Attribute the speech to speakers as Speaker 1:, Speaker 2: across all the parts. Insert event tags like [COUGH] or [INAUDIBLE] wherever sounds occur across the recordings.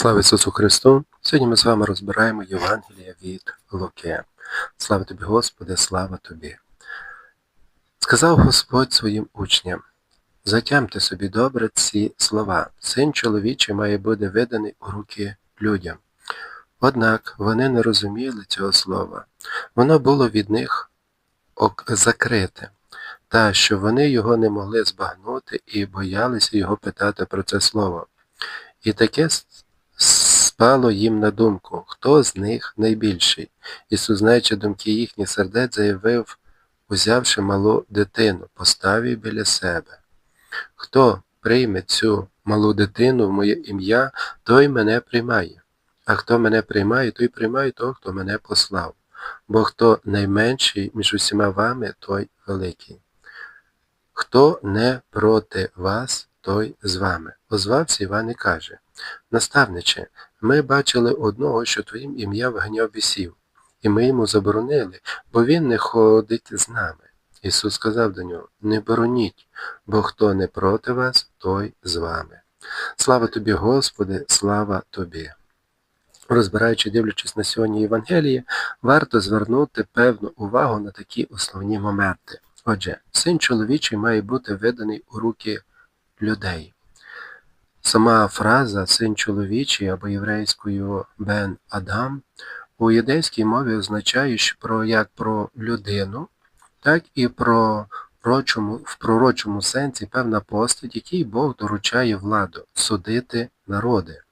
Speaker 1: Слава Ісусу Христу! Сьогодні ми з вами розбираємо Євангелія від Луки. Слава тобі, Господи, слава тобі! Сказав Господь своїм учням, затямте собі добре ці слова. Син чоловічий має бути виданий у руки людям. Однак вони не розуміли цього слова. Воно було від них закрите, та що вони його не могли збагнути і боялися його питати про це слово. І таке спало їм на думку, хто з них найбільший. Ісус, знаючи думки їхніх сердець, заявив, узявши малу дитину, поставив біля себе. Хто прийме цю малу дитину в моє ім'я, той мене приймає. А хто мене приймає, той приймає того, хто мене послав. Бо хто найменший між усіма вами, той великий. Хто не проти вас, той з вами. Озвався Іван і каже Наставниче, ми бачили одного, що твоїм ім'я вганяв бісів, і ми йому заборонили, бо він не ходить з нами. Ісус сказав до нього Не бороніть, бо хто не проти вас, той з вами. Слава тобі, Господи, слава тобі. Розбираючи, дивлячись на сьогодні Євангеліє, варто звернути певну увагу на такі основні моменти. Отже, син чоловічий має бути виданий у руки людей. Сама фраза син чоловічий або єврейською бен Адам у юдейській мові означає що про як про людину, так і про пророчому, в пророчому сенсі певна постать, якій Бог доручає владу судити народи.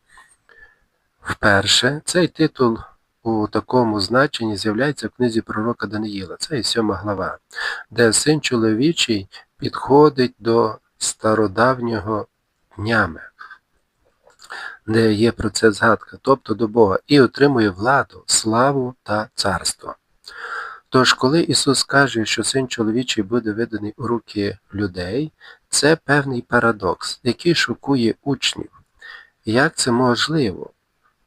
Speaker 1: Вперше цей титул у такому значенні з'являється в книзі пророка Даниїла, це і сьома глава, де син чоловічий підходить до стародавнього днями де є про це згадка, тобто до Бога, і отримує владу, славу та царство. Тож, коли Ісус каже, що Син чоловічий буде виданий у руки людей, це певний парадокс, який шокує учнів. Як це можливо,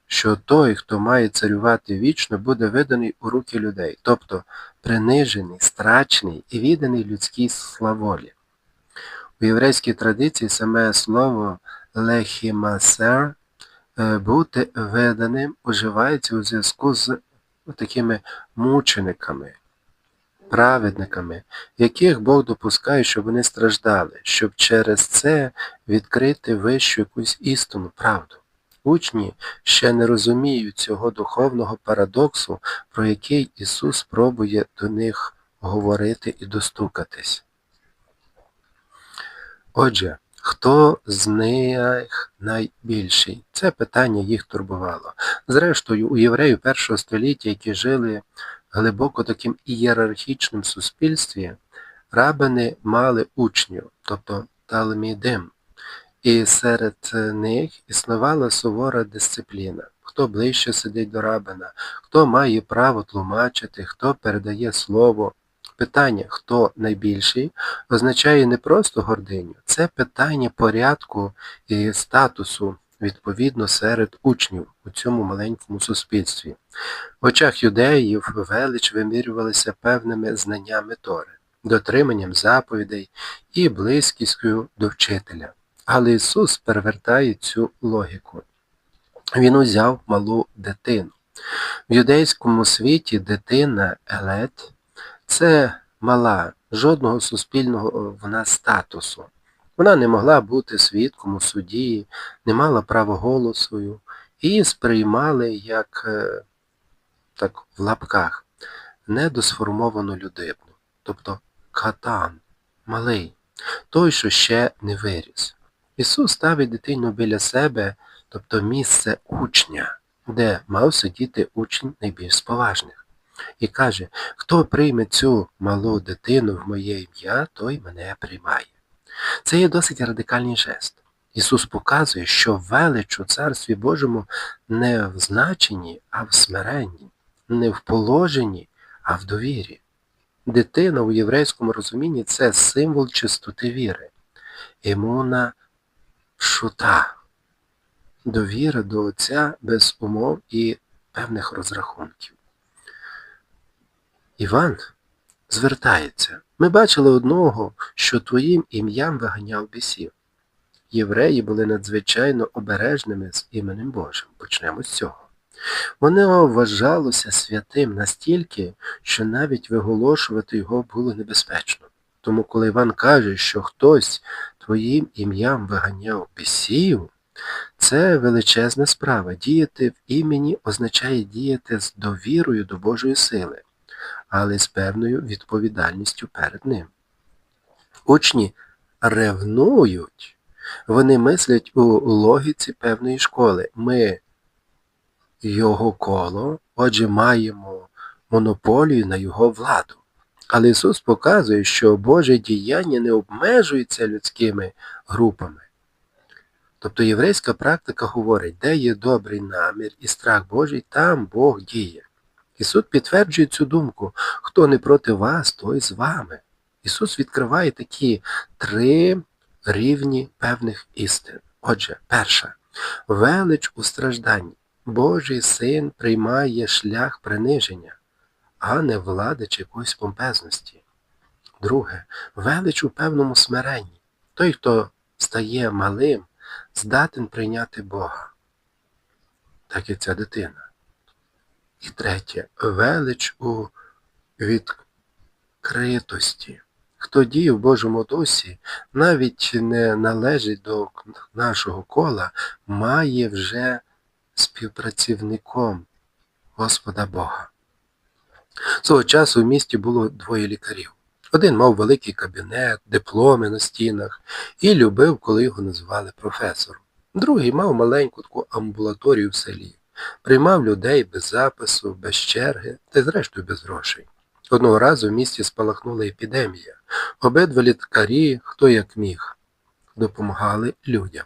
Speaker 1: що той, хто має царювати вічно, буде виданий у руки людей, тобто принижений, страчений і відданий людській славолі? У єврейській традиції саме слово лехімасер бути виданим уживається у зв'язку з такими мучениками, праведниками, яких Бог допускає, щоб вони страждали, щоб через це відкрити вищу якусь істину, правду. Учні ще не розуміють цього духовного парадоксу, про який Ісус пробує до них говорити і достукатись. Отже, Хто з них найбільший? Це питання їх турбувало. Зрештою, у євреїв першого століття, які жили глибоко таким ієрархічним суспільстві, рабини мали учнів, тобто талмідим. І серед них існувала сувора дисципліна. Хто ближче сидить до рабина, хто має право тлумачити, хто передає слово, Питання, хто найбільший, означає не просто гординю, це питання порядку і статусу відповідно серед учнів у цьому маленькому суспільстві. В очах юдеїв велич вимірювалися певними знаннями Тори, дотриманням заповідей і близькістю до вчителя. Але Ісус перевертає цю логіку. Він узяв малу дитину. В юдейському світі дитина Елет це мала, жодного суспільного вона статусу. Вона не могла бути свідком у суді, не мала права голосу, її сприймали як, е, так в лапках, недосформовану людину, тобто катан, малий, той, що ще не виріс. Ісус ставить дитину біля себе, тобто місце учня, де мав сидіти учень найбільш споважних і каже, хто прийме цю малу дитину в моє ім'я, той мене приймає. Це є досить радикальний жест. Ісус показує, що велич у Царстві Божому не в значенні, а в смиренні, не в положенні, а в довірі. Дитина у єврейському розумінні це символ чистоти віри, імуна шута, довіра до Отця без умов і певних розрахунків. Іван звертається. Ми бачили одного, що твоїм ім'ям виганяв бісів. євреї були надзвичайно обережними з іменем Божим. Почнемо з цього. Воно вважалося святим настільки, що навіть виголошувати його було небезпечно. Тому коли Іван каже, що хтось твоїм ім'ям виганяв бісів, це величезна справа. Діяти в імені означає діяти з довірою до Божої сили, але з певною відповідальністю перед ним. Учні ревнують, вони мислять у логіці певної школи. Ми його коло, отже, маємо монополію на його владу. Але Ісус показує, що Боже діяння не обмежується людськими групами. Тобто єврейська практика говорить, де є добрий намір і страх Божий, там Бог діє. Ісус підтверджує цю думку, хто не проти вас, той з вами. Ісус відкриває такі три рівні певних істин. Отже, перша велич у стражданні. Божий син приймає шлях приниження, а не влади чи якоїсь помпезності. Друге, велич у певному смиренні. Той, хто стає малим, здатен прийняти Бога, так як ця дитина. І третє, велич у відкритості. Хто діє в Божому дусі, навіть не належить до нашого кола, має вже співпрацівником Господа Бога. Свого часу в місті було двоє лікарів. Один мав великий кабінет, дипломи на стінах і любив, коли його називали професором. Другий мав маленьку таку амбулаторію в селі, приймав людей без запису, без черги та зрештою без грошей. Одного разу в місті спалахнула епідемія. Обидва лікарі, хто як міг, допомагали людям.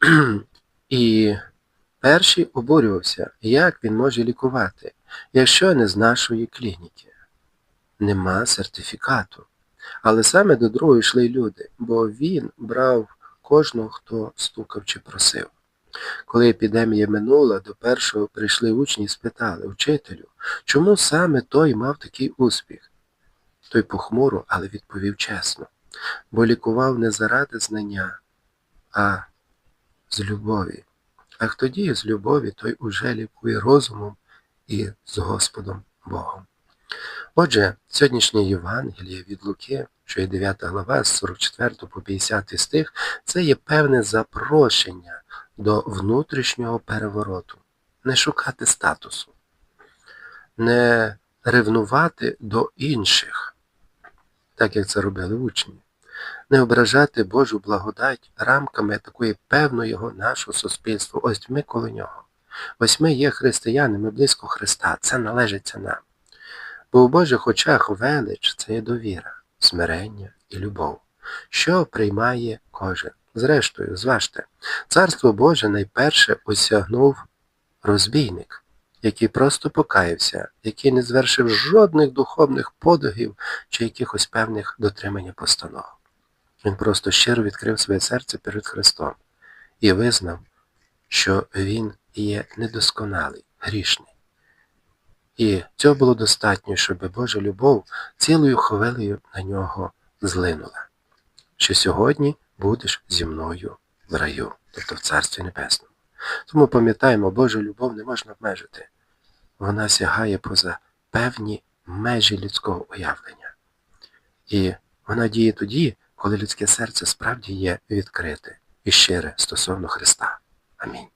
Speaker 1: [CLEARS THROAT] І перший обурювався, як він може лікувати, якщо не з нашої клініки. Нема сертифікату. Але саме до другого йшли люди, бо він брав кожного, хто стукав чи просив. Коли епідемія минула, до першого прийшли учні і спитали Учителю, чому саме той мав такий успіх? Той похмуро, але відповів чесно, бо лікував не заради знання, а з любові. А хто діє з любові, той уже лікує розумом і з Господом Богом. Отже, сьогоднішнє Євангеліє від Луки, що є 9 глава, з 44 по 50 стих, це є певне запрошення до внутрішнього перевороту, не шукати статусу, не ревнувати до інших, так як це робили учні, не ображати Божу благодать рамками такої певного нашого суспільства. Ось ми коло нього. Ось ми є християни, ми близько Христа, це належиться нам. Бо у Божих очах велич це є довіра, смирення і любов, що приймає кожен. Зрештою, зважте, Царство Боже найперше осягнув розбійник, який просто покаявся, який не звершив жодних духовних подвигів чи якихось певних дотримання постанов. Він просто щиро відкрив своє серце перед Христом і визнав, що він є недосконалий, грішний. І цього було достатньо, щоб Божа любов цілою хвилею на нього злинула. Що сьогодні будеш зі мною в раю, тобто в Царстві Небесному. Тому пам'ятаємо, Божу любов не можна обмежити. Вона сягає поза певні межі людського уявлення. І вона діє тоді, коли людське серце справді є відкрите і щире стосовно Христа. Амінь.